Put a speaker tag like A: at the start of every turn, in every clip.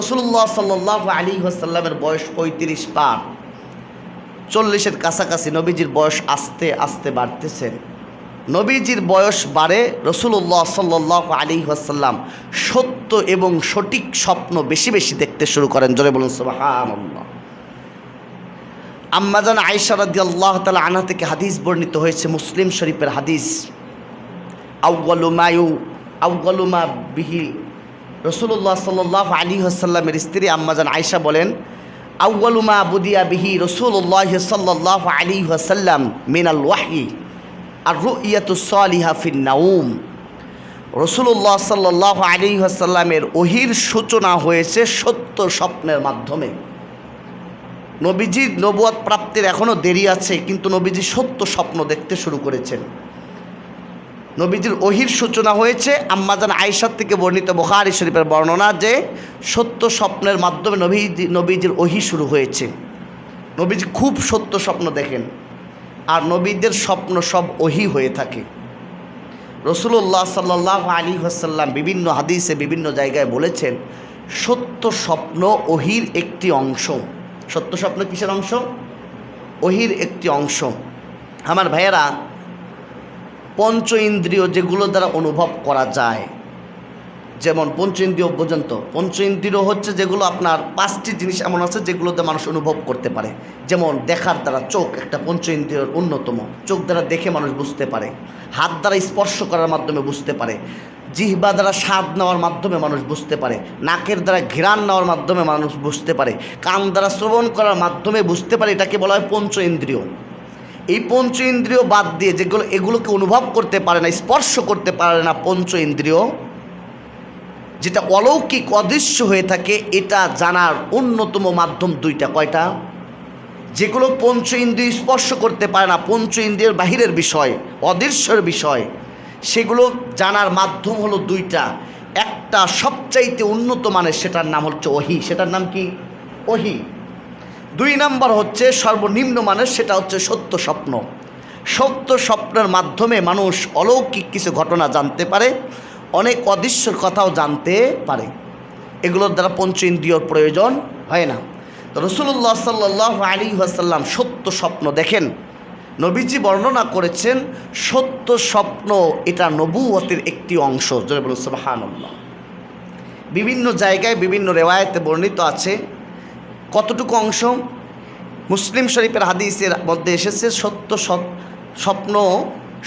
A: রসুল্লাহ সাল্লাহ আলী আসাল্লামের বয়স পঁয়ত্রিশ পার। চল্লিশের কাছাকাছি নবীজির বয়স আস্তে আস্তে বাড়তেছেন নবীজির বয়স বাড়ে রসুল্লাহ সাল্লাহ আলী আসাল্লাম সত্য এবং সঠিক স্বপ্ন বেশি বেশি দেখতে শুরু করেন। জোরে বলুন আম্মাজান আয়সা রাদি আল্লাহ তালা আনা থেকে হাদিস বর্ণিত হয়েছে, মুসলিম শরীফের হাদিস। আউ্বালুমায়ু আউ্বালুমা বিহি রসুল্লাহ সাল্লাহ আলী হাসাল্লামের স্ত্রী আম্মাজান আয়সা বলেন আউ্বালুমা বুদিয়া বিহি রসুল্লাহ সাল্লাহ আলী হাসাল্লাম মিনাল ওয়াহি আর রুইয়াতুসলিহা ফিন নাউম। রসুল্লাহ সাল্লাহ আলী হাসাল্লামের ওহির সূচনা হয়েছে সত্য স্বপ্নের মাধ্যমে। নবীজির নবুয়াদ প্রাপ্তির এখনও দেরি আছে, কিন্তু নবীজি সত্য স্বপ্ন দেখতে শুরু করেছেন। নবীজির ওহির সূচনা হয়েছে। আম্মাজান আয়সার থেকে বর্ণিত বোখারি শরীফের বর্ণনা যে, সত্য স্বপ্নের মাধ্যমে নবীজি, নবীজির ওহি শুরু হয়েছে। নবীজি খুব সত্য স্বপ্ন দেখেন। আর নবীদের স্বপ্ন সব ওহি হয়ে থাকে। রসুল্লাহ সাল্লাহ আলী হাসাল্লাম বিভিন্ন হাদিসে বিভিন্ন জায়গায় বলেছেন, সত্য স্বপ্ন ওহির একটি অংশ। সত্য স্বপ্ন কিসের অংশ? ওহির একটি অংশ। আমার ভাইয়েরা পঞ্চ ইন্দ্রিয় যেগুলো দ্বারা অনুভব করা যায়। যেমন পঞ্চ ইন্দ্রিয় পর্যন্ত। পঞ্চ ইন্দ্রিয় হচ্ছে যেগুলো আপনার পাঁচটি জিনিস এমন আছে যেগুলোতে মানুষ অনুভব করতে পারে। যেমন দেখার দ্বারা চোখ একটা পঞ্চ ইন্দ্রিয়র অন্যতম। চোখ দ্বারা দেখে মানুষ বুঝতে পারে। হাত দ্বারা স্পর্শ করার মাধ্যমে বুঝতে পারে। জিহ্বা দ্বারা স্বাদ নেওয়ার মাধ্যমে মানুষ বুঝতে পারে। নাকের দ্বারা ঘ্রাণ নেওয়ার মাধ্যমে মানুষ বুঝতে পারে। কান দ্বারা শ্রবণ করার মাধ্যমে বুঝতে পারে। এটাকে বলা হয় পঞ্চ ইন্দ্রিয় এই পঞ্চ ইন্দ্রিয় বাদ দিয়ে যেগুলো এগুলোকে অনুভব করতে পারে না, স্পর্শ করতে পারে না পঞ্চ ইন্দ্রিয়, যেটা অলৌকিক অদৃশ্য হয়ে থাকে, এটা জানার অন্যতম মাধ্যম দুইটা। কয়টা? যেগুলো পঞ্চ ইন্দ্রিয় স্পর্শ করতে পারে না, পঞ্চ ইন্দ্রিয়ের বাহিরের বিষয়, অদৃশ্যের বিষয়, সেগুলো জানার মাধ্যম হলো দুইটা। একটা সবচাইতে উন্নত মানের, সেটার নাম হচ্ছে ওহি। সেটার নাম কি? ওহি। দুই নাম্বার হচ্ছে সর্বনিম্ন মানের, সেটা হচ্ছে সত্য স্বপ্ন। সত্য স্বপ্নের মাধ্যমে মানুষ অলৌকিক কিছু ঘটনা জানতে পারে, অনেক অদৃশ্যর কথাও জানতে পারে। এগুলোর দ্বারা পঞ্চ ইন্দ্রিয়র প্রয়োজন হয় না। রসুল্লাহ সাল্লাহ আলী আসাল্লাম সত্য স্বপ্ন দেখেন। নবীজি বর্ণনা করেছেন, সত্য স্বপ্ন এটা নবুয়তের একটি অংশ। যেটা বলুন বিভিন্ন জায়গায় বিভিন্ন রেওয়ায়তে বর্ণিত আছে কতটুকু অংশ মুসলিম শরীফের হাদিসের মধ্যে এসেছে? সত্য স্বপ্ন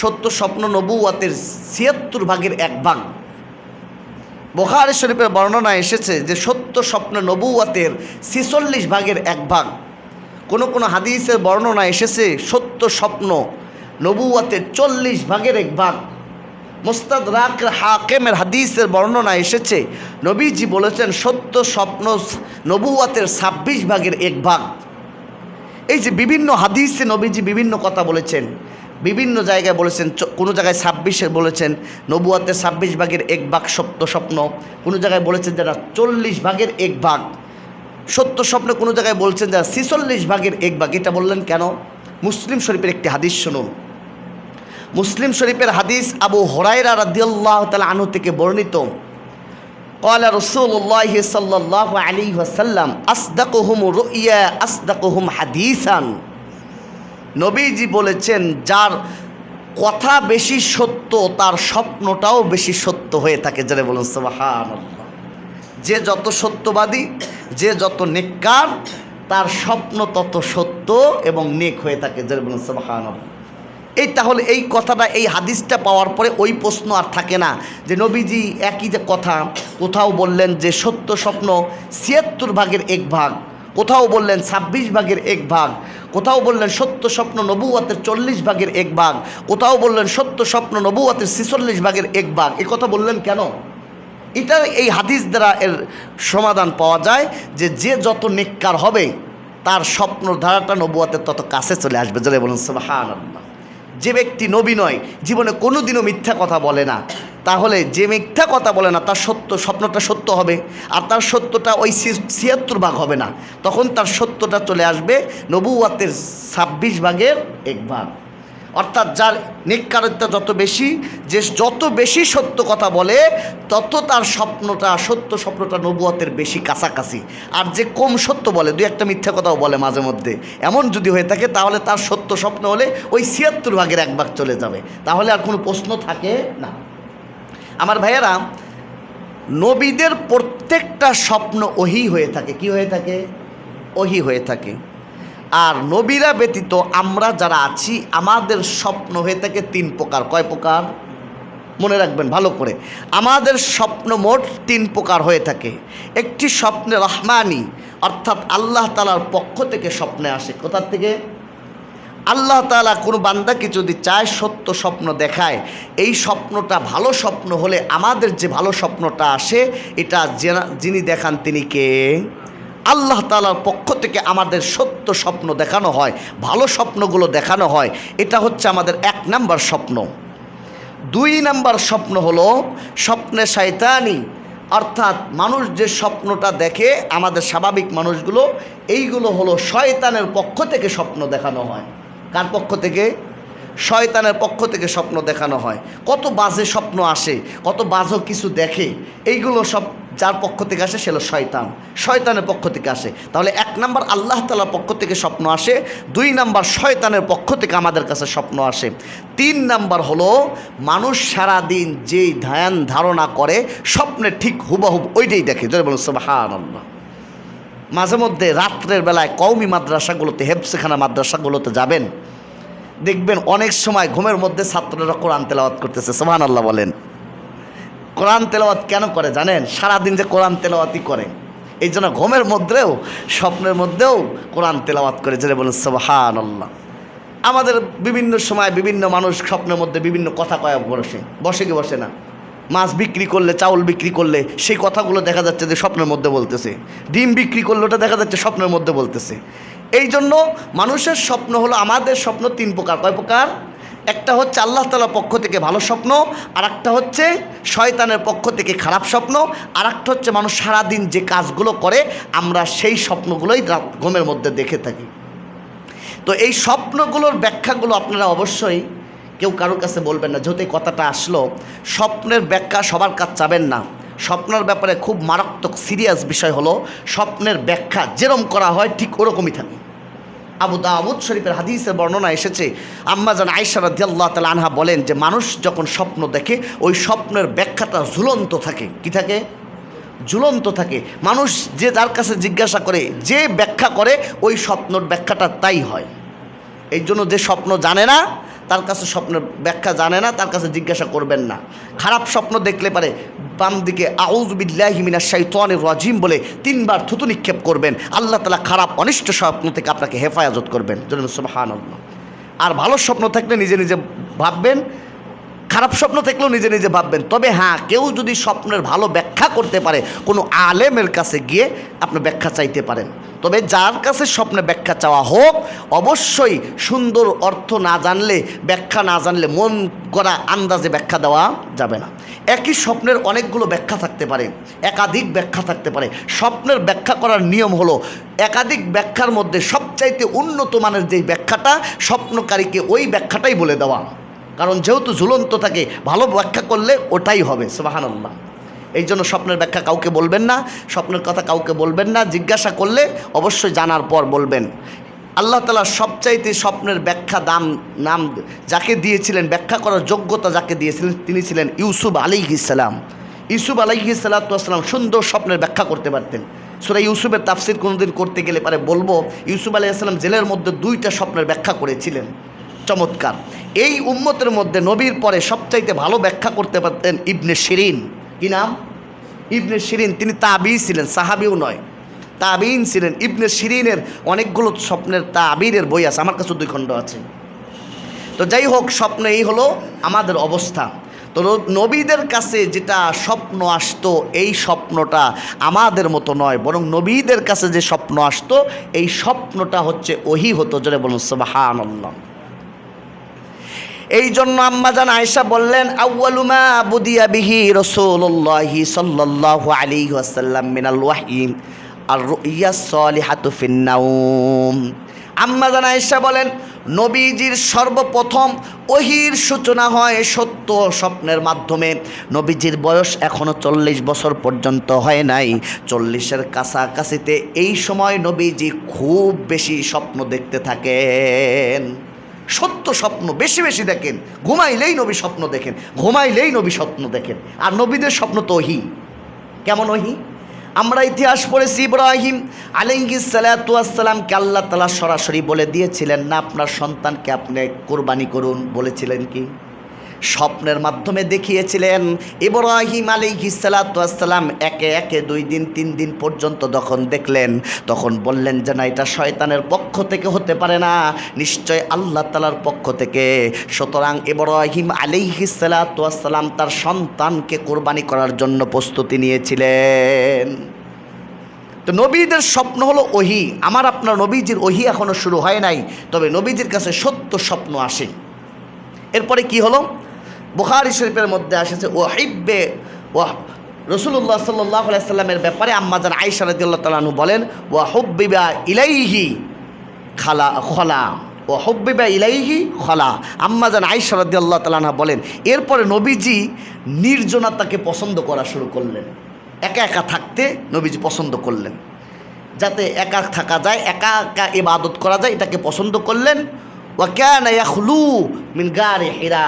A: সত্য স্বপ্ন নবুয়াতের ছিয়াত্তর ভাগের এক ভাগ। বোখার শরীফের বর্ণনা এসেছে যে সত্য স্বপ্ন নবুয়াতের ছিচল্লিশ ভাগের এক ভাগ। কোনো কোনো হাদিসের বর্ণনা এসেছে সত্য স্বপ্ন নবুয়াতের চল্লিশ ভাগের এক ভাগ। মোস্তাদ রাক হাকেমের হাদিসের বর্ণনা এসেছে, নবীজি বলেছেন, সত্য স্বপ্ন নবুয়াতের ছাব্বিশ ভাগের এক ভাগ। এই যে বিভিন্ন হাদিসে নবীজি বিভিন্ন কথা বলেছেন, বিভিন্ন জায়গায় বলেছেন কোনো জায়গায় ছাব্বিশে বলেছেন নবুয়াতের ছাব্বিশ ভাগের এক ভাগ সত্য স্বপ্ন, কোনো জায়গায় বলেছেন যারা চল্লিশ ভাগের এক ভাগ। সত্য স্বপ্ন কোনো জায়গায় বলছেন যারা ছিচল্লিশ ভাগের এক ভাগ। এটা বললেন কেন? মুসলিম শরীফের একটি হাদিস শুনুন। মুসলিম শরীফের হাদিস আবু হরাইরা রাদিয়াল্লাহ তালা আনু থেকে বর্ণিত। কলা রসুল্লাহ সাল্লাহ আলী ওয়াসাল্লাম, আসদাকুহুম রুইয়া আসদাকুহুম হাদিসান। নবীজি বলেছেন, যার কথা বেশি সত্য, তার স্বপ্নটাও বেশি সত্য হয়ে থাকে। যারা বলুন সোহান যে যত সত্যবাদী, যে যত নেককার, তার স্বপ্ন তত সত্য এবং নেক হয়ে থাকে। যারা বলুন সোহান এই তাহলে এই কথাটা, এই হাদিসটা পাওয়ার পরে ওই প্রশ্ন আর থাকে না। যে নবীজি একই যে কথা, কোথাও বললেন যে সত্য স্বপ্ন ছিয়াত্তর ভাগের এক ভাগ, কোথাও বললেন ছাব্বিশ ভাগের এক ভাগ, কোথাও বললেন সত্য স্বপ্ন নবুয়াতের চল্লিশ ভাগের এক ভাগ, কোথাও বললেন সত্য স্বপ্ন নবুয়াতের ছিচল্লিশ ভাগের এক ভাগ, এ কথা বললেন কেন? এটা এই হাদিস দ্বারা এর সমাধান পাওয়া যায় যে যে যত নেককার হবে, তার স্বপ্ন ধারাটা নবুয়াতের তত কাছে চলে আসবে। জলে বলুন সুবহান যে ব্যক্তি নবী নয়, জীবনে কোনো দিনও মিথ্যা কথা বলে না। তাহলে যে মিথ্যা কথা বলে না, তার সত্য, স্বপ্নটা সত্য হবে। আর তার সত্যটা ওই ছিয়াত্তর ভাগ হবে না। তখন তার সত্যটা চলে আসবে নবুয়াতের ছাব্বিশ ভাগের এক ভাগ। অর্থাৎ যার নিকারতা যত বেশি, যে যত বেশি সত্য কথা বলে, তত তার স্বপ্নটা, সত্য স্বপ্নটা নবুয়তের বেশি কাছাকাছি। আর যে কম সত্য বলে, দুই একটা মিথ্যা কথাও বলে মাঝে মধ্যে। এমন যদি হয়ে থাকে, তাহলে তার সত্য স্বপ্ন হলে ওই ছিয়াত্তর ভাগের এক ভাগ চলে যাবে। তাহলে আর কোনো প্রশ্ন থাকে না। আমার ভাইয়েরা, নবীদের প্রত্যেকটা স্বপ্ন ওহি হয়ে থাকে। কি হয়ে থাকে? ওহি হয়ে থাকে। আর নবীরা ব্যতীত আমরা যারা আছি, আমাদের স্বপ্ন হয়ে থাকে তিন প্রকার। কয় প্রকার? মনে রাখবেন, ভালো করে। আমাদের স্বপ্ন মোট তিন প্রকার হয়ে থাকে। একটি স্বপ্নে রহমানি, অর্থাৎ আল্লাহ তালার পক্ষ থেকে স্বপ্নে আসে। কোথার থেকে? আল্লাহ তালা কোনো বান্দাকে যদি চায় সত্য স্বপ্ন দেখায়, এই স্বপ্নটা ভালো স্বপ্ন হলে আমাদের যে ভালো স্বপ্নটা আসে, এটা যিনি দেখান তিনি কে? আল্লাহ তালার পক্ষ থেকে আমাদের সত্য স্বপ্ন দেখানো হয়, ভালো স্বপ্নগুলো দেখানো হয়। এটা হচ্ছে আমাদের এক নাম্বার স্বপ্ন। দুই নাম্বার স্বপ্ন হলো স্বপ্নে শয়তানি, অর্থাৎ মানুষ যে স্বপ্নটা দেখে, আমাদের স্বাভাবিক মানুষগুলো, এইগুলো হলো শয়তানের পক্ষ থেকে স্বপ্ন দেখানো হয়। কার পক্ষ থেকে? শয়তানের পক্ষ থেকে স্বপ্ন দেখানো হয়। কত বাজে স্বপ্ন আসে, কত বাজো কিছু দেখে, এইগুলো সব যার পক্ষ থেকে আসে সেগুলো শয়তান। শয়তানের পক্ষ থেকে আসে। তাহলে এক নাম্বার আল্লাহ তালার পক্ষ থেকে স্বপ্ন আসে, দুই নাম্বার শয়তানের পক্ষ থেকে আমাদের কাছে স্বপ্ন আসে। তিন নাম্বার হলো মানুষ সারাদিন যেই ধ্যান ধারণা করে, স্বপ্নে ঠিক হুবাহুব ওইটাই দেখে। যদি বলুন আল্লাহ মাঝে মধ্যে রাত্রের বেলায় কৌমি মাদ্রাসাগুলোতে হেফসেখানা মাদ্রাসাগুলোতে যাবেন দেখবেন অনেক সময় ঘুমের মধ্যে ছাত্ররা কোরআন তেলাওয়াত করতেছে সোহান আল্লাহ বলেন। কোরআন তেলাওয়াত কেন করে জানেন? সারাদিন যে কোরআন তেলাওয়াতই করে। এই জন্য ঘুমের মধ্যেও, স্বপ্নের মধ্যেও কোরআন তেলাওয়াত করে যেটা বলেন সোহান আল্লাহ আমাদের বিভিন্ন সময় বিভিন্ন মানুষ স্বপ্নের মধ্যে বিভিন্ন কথা কয়া বসে বসে কি বসে না? মাছ বিক্রি করলে, চাউল বিক্রি করলে, সেই কথাগুলো দেখা যাচ্ছে যে স্বপ্নের মধ্যে বলতেছে। ডিম বিক্রি করলে ওটা দেখা যাচ্ছে স্বপ্নের মধ্যে বলতেছে। এই জন্য মানুষের স্বপ্ন হলো, আমাদের স্বপ্ন তিন প্রকার। কয় প্রকার? একটা হচ্ছে আল্লাহ তালার পক্ষ থেকে ভালো স্বপ্ন আর একটা হচ্ছে শয়তানের পক্ষ থেকে খারাপ স্বপ্ন আর একটা হচ্ছে মানুষ সারাদিন যে কাজগুলো করে, আমরা সেই স্বপ্নগুলোই ঘুমের মধ্যে দেখে থাকি। তো এই স্বপ্নগুলোর ব্যাখ্যাগুলো আপনারা অবশ্যই কেউ কারোর কাছে বলবেন না, যেহেতু কথাটা আসলো, স্বপ্নের ব্যাখ্যা সবার কাজ চাবেন না। স্বপ্নের ব্যাপারে খুব মারাত্মক সিরিয়াস বিষয় হলো, স্বপ্নের ব্যাখ্যা যেরম করা হয় ঠিক ওরকমই থাকে। আবু দাউদ শরীফের হাদিসের বর্ণনা এসেছে, আম্মা জান আয়সা রাদিয়াল্লাহু তাআলা আনহা বলেন যে, মানুষ যখন স্বপ্ন দেখে, ওই স্বপ্নের ব্যাখ্যাটা ঝুলন্ত থাকে। কি থাকে? ঝুলন্ত থাকে। মানুষ যে যার কাছে জিজ্ঞাসা করে, যে ব্যাখ্যা করে, ওই স্বপ্নর ব্যাখ্যাটা তাই হয়। এই জন্য যে স্বপ্ন জানে না, তার কাছে স্বপ্নের ব্যাখ্যা জানে না, তার কাছে জিজ্ঞাসা করবেন না। খারাপ স্বপ্ন দেখলে পারে বাম দিকে আউজ আউজবিল্লাহিমিনা শাইতানির রাজিম বলে তিনবার থুতু নিক্ষেপ করবেন। আল্লাহ তালা খারাপ, অনিষ্ট স্বপ্ন থেকে আপনাকে হেফাজত করবেন। জন্য সুবহান আর ভালো স্বপ্ন থাকলে নিজে নিজে ভাববেন খারাপ স্বপ্ন থাকলেও নিজে নিজে ভাববেন। তবে হ্যাঁ কেউ যদি স্বপ্নের ভালো ব্যাখ্যা করতে পারে, কোনো আলেমের কাছে গিয়ে আপনি ব্যাখ্যা চাইতে পারেন। তবে যার কাছে স্বপ্নে ব্যাখ্যা চাওয়া হোক, অবশ্যই সুন্দর অর্থ না জানলে, ব্যাখ্যা না জানলে মন করা আন্দাজে ব্যাখ্যা দেওয়া যাবে না। একই স্বপ্নের অনেকগুলো ব্যাখ্যা থাকতে পারে, একাধিক ব্যাখ্যা থাকতে পারে। স্বপ্নের ব্যাখ্যা করার নিয়ম হলো, একাধিক ব্যাখ্যার মধ্যে সবচাইতে উন্নত মানের যে ব্যাখ্যাটা, স্বপ্নকারীকে ওই ব্যাখ্যাটাই বলে দেওয়া। কারণ যেহেতু ঝুলন্ত থাকে, ভালো ব্যাখ্যা করলে ওটাই হবে সুবাহান আল্লাহ এই জন্য স্বপ্নের ব্যাখ্যা কাউকে বলবেন না, স্বপ্নের কথা কাউকে বলবেন না, জিজ্ঞাসা করলে অবশ্যই জানার পর বলবেন। আল্লাহ তালা সবচাইতে স্বপ্নের ব্যাখ্যা দাম, নাম যাকে দিয়েছিলেন, ব্যাখ্যা করার যোগ্যতা যাকে দিয়েছিলেন, তিনি ছিলেন ইউসুফ আলী ইসালাম ইউসুফ আলাইহি সালাতাম সুন্দর স্বপ্নের ব্যাখ্যা করতে পারতেন। সুরা ইউসুফের তাফসির কোনোদিন করতে গেলে পারে বলব, ইউসুফ আলাইহি সাল্লাম জেলের মধ্যে দুইটা স্বপ্নের ব্যাখ্যা করেছিলেন। চমৎকার। এই উম্মতের মধ্যে নবীর পরে সবচাইতে ভালো ব্যাখ্যা করতে পারতেন ইবনে শিরিন। কি নাম? ইবনে শিরিন, তিনি তাবি ছিলেন, সাহাবিও নয়। তাবিন ছিলেন। ইবনে শিরিনের অনেকগুলো স্বপ্নের তাবিরের বই আছে, আমার কাছে দুই খণ্ড আছে। তো যাই হোক, স্বপ্ন এই হলো আমাদের অবস্থা। তো নবীদের কাছে যেটা স্বপ্ন আসতো, এই স্বপ্নটা আমাদের মতো নয়। বরং নবীদের কাছে যে স্বপ্ন আসতো, এই স্বপ্নটা হচ্ছে ওহি হতো, জোরে বলুন সুবাহান এই জন্য আম্মাজান আয়েশা বললেন আউয়ালুমা বুদিয়া বিহি রসুল্লাহি সাল্লাল্লাহু আলাইহি ওয়াসাল্লাম মিনাল আর রুইয়া সলিহাতু ফিন্নাউম আম্মা জান আয়েশা বলেন, নবীজির সর্বপ্রথম ওহির সূচনা হয় সত্য স্বপ্নের মাধ্যমে। নবীজির বয়স এখনও চল্লিশ বছর পর্যন্ত হয় নাই। চল্লিশের কাছাকাছিতে এই সময় নবীজি খুব বেশি স্বপ্ন দেখতে থাকেন। সত্য স্বপ্ন বেশি বেশি দেখেন। ঘুমাইলেই নবী স্বপ্ন দেখেন, ঘুমাইলেই নবী স্বপ্ন দেখেন। আর নবীদের স্বপ্ন তো ওহি। কেমন ওহি? আমরা ইতিহাস পড়েছি ইব্রাহিম আলিঙ্গি সালাতামকে আল্লাহ তালা সরাসরি বলে দিয়েছিলেন, না, আপনার সন্তানকে আপনি কোরবানি করুন। বলেছিলেন কি? স্বপ্নের মাধ্যমে দেখিয়েছিলেন ইব্রাহিম আলিহি সালাতাম একে একে দুই দিন, তিন দিন পর্যন্ত যখন দেখলেন, তখন বললেন যে না, এটা শয়তানের পক্ষ থেকে হতে পারে না। নিশ্চয় আল্লাহ তালার পক্ষ থেকে। সুতরাং ইব্রাহিম আলিহি সালাতাম তার সন্তানকে কোরবানি করার জন্য প্রস্তুতি নিয়েছিলেন। তো নবীদের স্বপ্ন হলো ওহি। আমার আপনার নবীজির ওহি এখনও শুরু হয় নাই, তবে নবীজির কাছে সত্য স্বপ্ন আসে। এরপরে কি হলো? বুখারি শরীফের মধ্যে আসেছে ও হিব্বে ও রসুল্লাহ সাল্লাহ সাল্লামের ব্যাপারে আম্মাজান আইসা রাদিল্লাহ তালানু বলেন ও হব্বিবা ইলাইহি খালা খলা ও হব্বিবা ইলাইহি খলা আম্মাজান আইসা রাদিল্লাহ তালানা বলেন, এরপরে নবীজি নির্জনতাকে পছন্দ করা শুরু করলেন। একা একা থাকতে নবীজি পছন্দ করলেন। যাতে একা থাকা যায়, একা একা ইবাদত করা যায়, এটাকে পছন্দ করলেন। ওয়াকান ইয়াখলু মিন গারে হিরা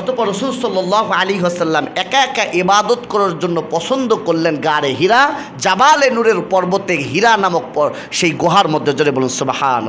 A: অতপর রসুল সাল্লাহ আলী হাসাল্লাম একা একা ইবাদত করার জন্য পছন্দ করলেন গাড়ে হীরা, জাবালে নূরের পর্বতে হীরা নামক সেই গুহার মধ্যে, জোরে বলুন সুবাহান